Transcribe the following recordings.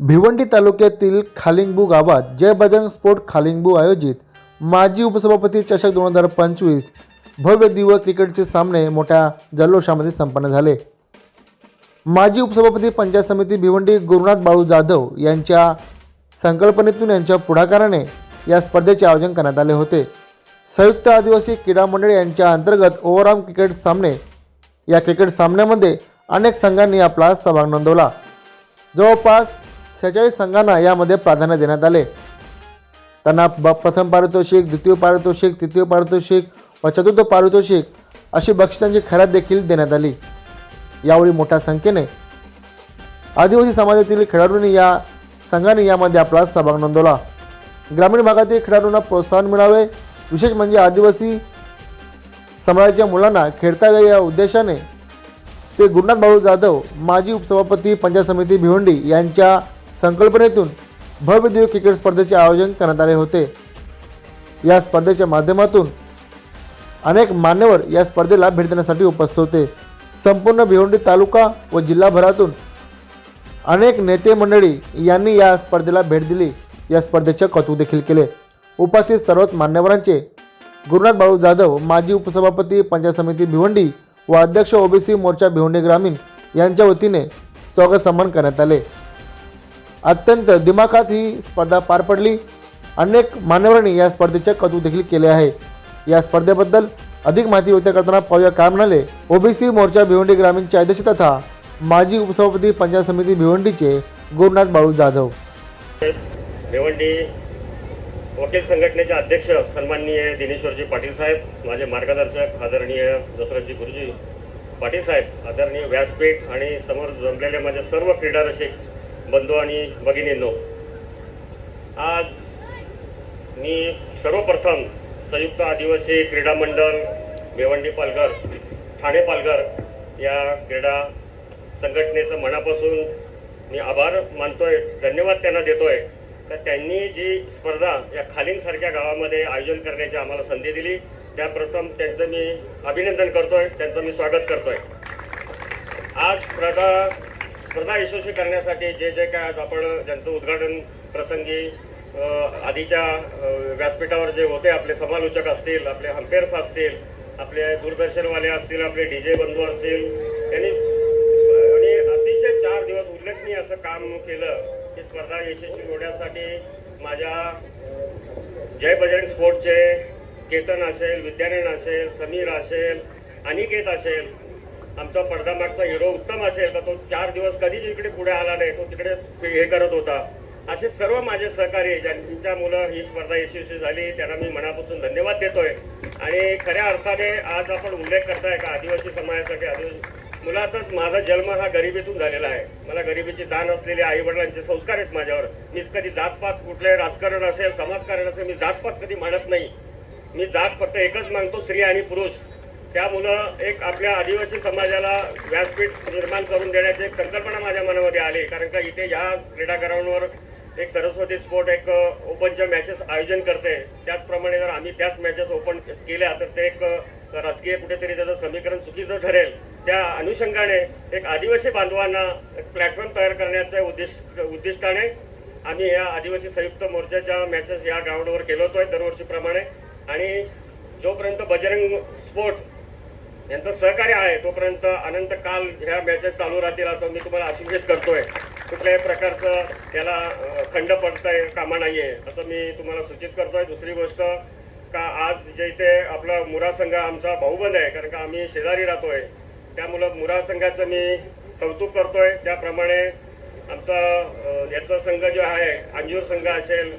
भिवंडी तालुक्यातील खालिंगबू गावात जय बजरंग स्पोर्ट खालिंगबू आयोजित. माजी उपसभापती चषक दोन हजार पंचवीस. भव्य दिव्य क्रिकेटचे सामने मोठ्या जल्लोषामध्ये संपन्न झाले. माजी उपसभापती पंचायत समिती भिवंडी गुरुनाथ बाळू जाधव यांच्या संकल्पनेतून यांच्या पुढाकाराने या स्पर्धेचे आयोजन करण्यात आले होते. संयुक्त आदिवासी क्रीडा मंडळ यांच्या अंतर्गत ओव्हरऑल क्रिकेट सामने या क्रिकेट सामन्यामध्ये अनेक संघांनी आपला सहभाग नोंदवला. जवळपास सेहेचाळीस संघांना यामध्ये प्राधान्य देण्यात आले. त्यांना ब प्रथम पारितोषिक द्वितीय पारितोषिक तृतीय पारितोषिक व चतुर्थ पारितोषिक अशी बक्षिसांची खऱ्यात देखील देण्यात आली. यावेळी मोठ्या संख्येने आदिवासी समाजातील खेळाडूंनी या संघाने यामध्ये आपला सहभाग नोंदवला. ग्रामीण भागातील खेळाडूंना प्रोत्साहन मिळावे विशेष म्हणजे आदिवासी समाजाच्या मुलांना खेळता यावे या उद्देशाने श्री गुरुनाथ बाळू जाधव माजी उपसभापती पंचायत समिती भिवंडी यांच्या संकल्पनेतून भव्यदेव क्रिकेट स्पर्धेचे आयोजन करण्यात आले होते. या स्पर्धेच्या माध्यमातून अनेक मान्यवर या स्पर्धेला भेट देण्यासाठी उपस्थित होते. संपूर्ण भिवंडी तालुका व जिल्हाभरातून अनेक नेते मंडळी यांनी या स्पर्धेला भेट दिली. या स्पर्धेचे कौतुक देखील केले. उपस्थित सर्वच मान्यवरांचे गुरुनाथ बाळू जाधव माजी उपसभापती पंचायत समिती भिवंडी व अध्यक्ष ओबीसी मोर्चा भिवंडी ग्रामीण यांच्या वतीने स्वागत सन्मान करण्यात आले. अत्यंत दिमाखात ही स्पर्धा पार पडली. अनेक मान्यवरांनी या स्पर्धेचे कौतुक देखील केले आहे. या स्पर्धेबद्दल अधिक माहिती व्यक्त करताना पाहूया काय म्हणाले. ओबीसी मोर्चा भिवंडी ग्रामीणचे अध्यक्ष तथा माजी उपसभापती पंचायत समिती भिवंडीचे गुरुनाथ बाळू जाधव. भिवंडी वकील संघटनेचे अध्यक्ष सन्माननीय दिनेश्वरजी पाटील साहेब माझे मार्गदर्शक आदरणीय दसरथजी गुरुजी पाटील साहेब आदरणीय व्यासपीठ आणि समोर जमलेले माझे सर्व क्रीडा रसिक बंधू आणि भगिनींनो आज मी सर्वप्रथम संयुक्त आदिवासी क्रीडा मंडळ भिवंडी पालघर ठाणे पालघर या क्रीडा संघटनेचं मनापासून मी आभार मानतोय धन्यवाद त्यांना देतोय. तर त्यांनी जी स्पर्धा या खालिंगसारख्या गावामध्ये आयोजन करण्याची आम्हाला संधी दिली त्या प्रथम त्यांचं मी अभिनंदन करतोय त्यांचं मी स्वागत करतोय. आज स्पर्धा स्पर्धा यशस्वी करण्यासाठी जे जे काय आज आपण ज्यांचं उद्घाटन प्रसंगी आधीच्या व्यासपीठावर जे होते आपले समालोचक असतील आपले अम्पेअर्स असतील आपले दूरदर्शनवाले असतील आपले डी जे बंधू असतील त्यांनी आणि अतिशय चार दिवस उल्लेखनीय असं काम केलं ही स्पर्धा यशस्वी होण्यासाठी माझ्या जय बजरंग स्पोर्टचे केतन असेल विद्यानंद असेल समीर असेल अनिकेत असेल आमचा पडदामागचा हिरो उत्तम असेल तर तो चार दिवस कधीच इकडे पुढे आला नाही. तो तिकडे हे करत होता. असे सर्व माझे सहकारी ज्यांच्या मुलं ही स्पर्धा यशस्वी झाली त्यांना मी मनापासून धन्यवाद देतोय. आणि खऱ्या अर्थाने आज आपण उल्लेख करताय का आदिवासी समाजासाठी? आदिवासी मुलातच माझा जन्म हा गरिबीतून झालेला आहे. मला गरिबीची जाण असलेले आई वडिलांचे संस्कार आहेत माझ्यावर. मीच कधी जातपात कुठले राजकारण असेल समाजकारण असेल मी जातपात कधी म्हणत नाही. मी जात फक्त एकच मागतो स्त्री आणि पुरुष. त्यामुळं एक आपल्या आदिवासी समाजाला व्यासपीठ निर्माण करून देण्याची एक संकल्पना माझ्या मनामध्ये आली. कारण का इथे या क्रीडा ग्राउंडवर एक सरस्वती स्पोर्ट एक ओपनच्या मॅचेस आयोजन करते. त्याचप्रमाणे जर आम्ही त्याच मॅचेस ओपन केल्या तर ते एक राजकीय कुठेतरी त्याचं समीकरण चुकीचं ठरेल. त्या अनुषंगाने एक आदिवासी बांधवांना एक प्लॅटफॉर्म तयार करण्याच्या उद्दिष्ट उद्दिष्टाने आम्ही या आदिवासी संयुक्त मोर्चाच्या मॅचेस या ग्राउंडवर केलो आहे दरवर्षीप्रमाणे. आणि जोपर्यंत बजरंग स्पोर्ट यांचं सहकार्य आहे. तोपर्यंत अनंत काल ह्या मॅचेस चालू राहतील असं मी तुम्हाला आशिषित करतोय. कुठल्याही प्रकारचं त्याला खंड पडताय कामा नाही आहे असं मी तुम्हाला सूचित करतोय. दुसरी गोष्ट का आज जे इथे आपला मुरा संघ आमचा भाऊबंद आहे कारण का आम्ही शेजारी राहतोय त्यामुळं मुरा संघाचं मी कौतुक करतोय. त्याप्रमाणे आमचा याचा संघ जो आहे अंजूर संघ असेल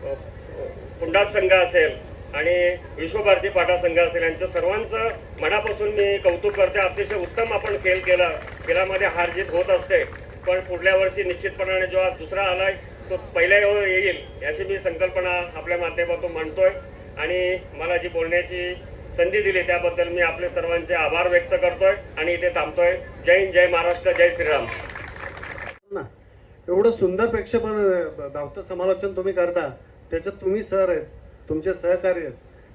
कुंडास पुंडास संघ असेल आणि विश्वभारती पाटा संघ असेल यांचं सर्वांचं मनापासून मी कौतुक करते. अतिशय उत्तम आपण खेळ केला. खेळामध्ये हार जीत होत असते. पण पुढल्या वर्षी निश्चितपणाने जो दुसरा आलाय तो पहिल्या वेळेवर येईल याची मी संकल्पना आपल्या माध्यमातून मांडतोय. आणि मला जी बोलण्याची संधी दिली त्याबद्दल मी आपले सर्वांचे आभार व्यक्त करतोय आणि इथे थांबतोय. जय हिंद जय महाराष्ट्र जय श्रीराम. ना. एवढं सुंदर प्रेक्षेपण धावतं समालोचन तुम्ही करता. त्याच्यात तुम्ही सर आहेत. तुमचे सहकार्य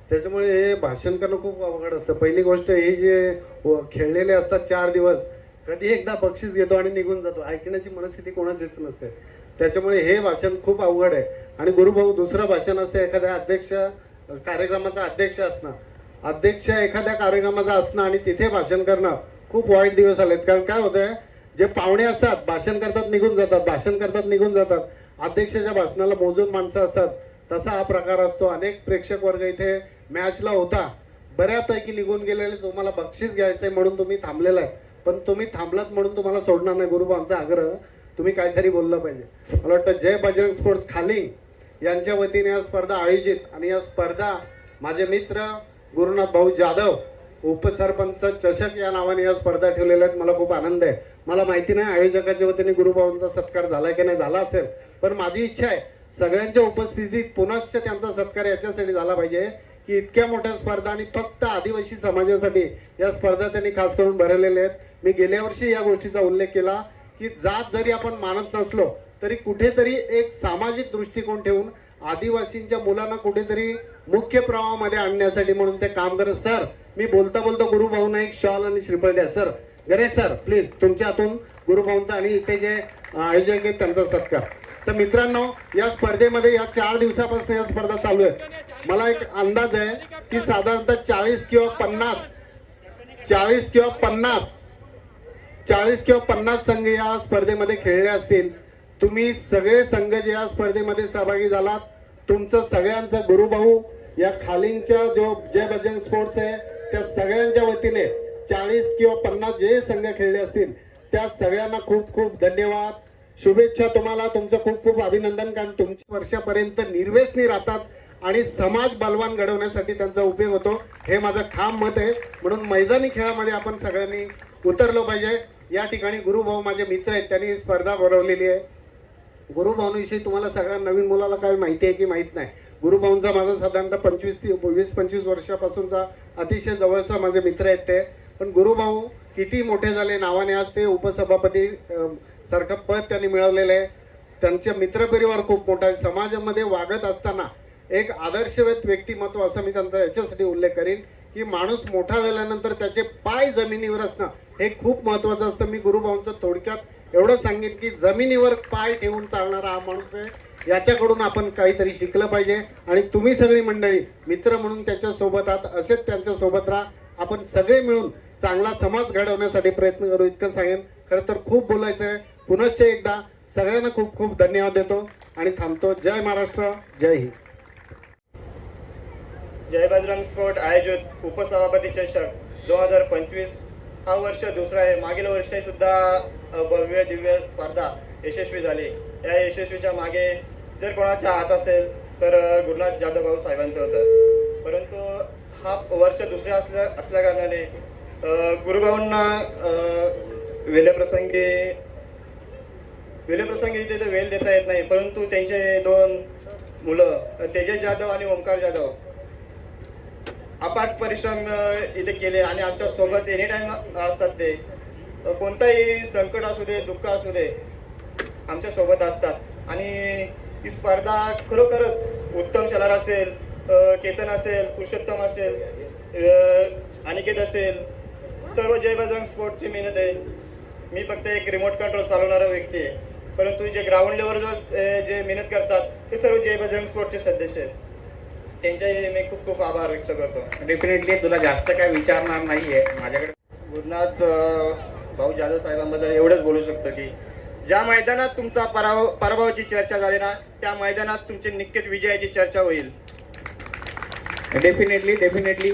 त्याच्यामुळे हे भाषण करणं खूप अवघड असतं. पहिली गोष्ट हे जे व- खेळलेले असतात चार दिवस कधी एकदा बक्षीस घेतो आणि निघून जातो. ऐकण्याची मनस्थिती कोणाचीच नसते. त्याच्यामुळे हे भाषण खूप अवघड आहे. आणि गुरुभाऊ दुसरं भाषण असते एखाद्या अध्यक्ष कार्यक्रमाचा अध्यक्ष असणं. अध्यक्ष एखाद्या कार्यक्रमाचा असणं आणि तिथे भाषण करणं खूप वाईट दिवस आलेत. कारण काय होतंय जे पाहुणे असतात भाषण करतात निघून जातात. भाषण करतात निघून जातात. अध्यक्षाच्या भाषणाला मोजून माणसं असतात. तसा हा प्रकार असतो. अनेक प्रेक्षक वर्ग इथे मॅचला होता. बऱ्यापैकी निघून गेलेले. तुम्हाला बक्षीस घ्यायचं आहे म्हणून तुम्ही थांबलेला आहे. पण तुम्ही थांबलात म्हणून तुम्हाला सोडणार नाही. गुरुबांचा आग्रह तुम्ही काहीतरी बोललं पाहिजे. मला वाटतं जय बजरंग स्पोर्ट्स खाली यांच्या वतीने या स्पर्धा आयोजित आणि या स्पर्धा माझे मित्र गुरुनाथ भाऊ जाधव उपसरपंच चषक या नावाने या स्पर्धा ठेवलेल्या आहेत. मला खूप आनंद आहे. मला माहिती नाही आयोजकाच्या वतीने गुरुभाऊंचा सत्कार झाला की नाही झाला असेल. पण माझी इच्छा आहे सगळ्यांच्या उपस्थितीत पुनश्च त्यांचा सत्कार याच्यासाठी झाला पाहिजे की इतक्या मोठ्या स्पर्धा आणि फक्त आदिवासी समाजासाठी या स्पर्धा त्यांनी खास करून भरवलेल्या आहेत. मी गेल्या वर्षी या गोष्टीचा उल्लेख केला की जात जरी आपण मानत नसलो तरी कुठेतरी एक सामाजिक दृष्टिकोन ठेवून आदिवासींच्या मुलांना कुठेतरी मुख्य प्रवाहामध्ये आणण्यासाठी म्हणून ते काम करत. सर मी बोलता बोलता गुरुभाऊ एक शॉल आणि श्रीफळ द्या. सर गणेश सर प्लीज तुमच्या हातून गुरुभाऊंचा आणि इथे जे आयोजक आहेत त्यांचा सत्कार. तर मित्रांनो या स्पर्धेमध्ये या चार दिवसापासून या स्पर्धा चालू आहे मला एक अंदाज आहे की साधारणतः चाळीस किंवा पन्नास चाळीस किंवा पन्नास चाळीस किंवा पन्नास संघ या स्पर्धेमध्ये खेळले असतील. तुम्ही सगळे संघ जे या स्पर्धेमध्ये सहभागी झालात तुमचं सगळ्यांचा गुरुभाऊ या खालींच्या जो जय बजरंग स्पोर्ट्स आहे त्या सगळ्यांच्या वतीने चाळीस किंवा पन्नास जे संघ खेळले असतील त्या सगळ्यांना खूप खूप धन्यवाद. शुभेच्छा तुम्हाला तुमचं खूप खूप अभिनंदन कारण तुमच्या वर्षापर्यंत निर्वेशनी राहतात आणि समाज बलवान घडवण्यासाठी त्यांचा उपयोग होतो. हे माझं ठाम मत आहे. म्हणून मैदानी खेळामध्ये आपण सगळ्यांनी उतरलो पाहिजे. या ठिकाणी गुरुभाऊ माझे मित्र आहेत त्यांनी स्पर्धा भरवलेली आहे. गुरुभाऊंविषयी तुम्हाला सगळ्या नवीन मुलाला काय माहिती आहे की माहीत नाही. गुरुभाऊंचा माझा साधारणतः पंचवीस ती वीस पंचवीस वर्षापासूनचा अतिशय जवळचा माझे मित्र आहेत ते. पण गुरुभाऊ किती मोठे झाले नावाने आज ते उपसभापती सारखं पद त्यांनी मिळवलेलं आहे. त्यांचे मित्रपरिवार खूप मोठा आहे. समाजामध्ये वागत असताना एक आदर्शवेत व्यक्तिमत्व असं मी त्यांचा याच्यासाठी उल्लेख करीन की माणूस मोठा झाल्यानंतर त्याचे पाय जमिनीवर असणं हे खूप महत्वाचं असतं. मी गुरुभाऊंचं थोडक्यात एवढं सांगेन की जमिनीवर पाय ठेवून चालणारा हा माणूस आहे. याच्याकडून आपण काहीतरी शिकलं पाहिजे आणि तुम्ही सगळी मंडळी मित्र म्हणून त्याच्यासोबत आहात. असेच त्यांच्यासोबत राहा. आपण सगळे मिळून चांगला समाज घडवण्यासाठी प्रयत्न करू इतकं सांगेन. खरं तर खूप बोलायचं आहे पुनश्च एकदा सगळ्यांना खूप खूप धन्यवाद देतो आणि थांबतो. जय महाराष्ट्र जय हिंद. जय बजरंग स्फोट आयोजित उपसभापती चषक दोन हजार पंचवीस. हा वर्ष दुसरा आहे. मागील वर्षी सुद्धा भव्य दिव्य स्पर्धा यशस्वी झाली. या यशस्वीच्या मागे जर कोणाच्या हात असेल तर गुरुनाथ जाधव भाऊ साहेबांचं होतं. परंतु हा वर्ष दुसऱ्या असल्या असल्या कारणाने गुरुभाऊंना वेलप्रसंगी वेलप्रसंगी वेळेप्रसंगी तिथे वेल देता येत नाही परंतु त्यांचे दोन मुलं तेजस जाधव आणि ओंकार जाधव अपाट परिश्रम इथे केले आणि आमच्यासोबत एनी टाइम असतात ते. कोणताही संकट असू दे दुःख असू दे आमच्यासोबत असतात. आणि ही स्पर्धा खरोखरच उत्तम शलार असेल केतन असेल पुरुषोत्तम असेल अनिकेत असेल सर्व जय बजरंग स्पोर्टची मेहनत आहे. मी फक्त एक रिमोट कंट्रोल चालवणारा व्यक्ती आहे. परंतु जे ग्राउंड लेवलवर जो मेहनत करतात ते सर्व जय बजरंग स्पोर्टचे सदस्य आहेत. त्यांचे मी खूप खूप आभार व्यक्त करतो. डेफिनेटली तुला जास्त काय विचारणार नाहीये. माझ्याकडे गुरुनाथ भाऊ जाधव साहेबांबद्दल एवढंच बोलू शकतो की ज्या मैदानात तुमचा पराभव पराभवाची चर्चा झाली ना त्या मैदानात तुमची निश्चित विजयाची चर्चा होईल. Definitely definitely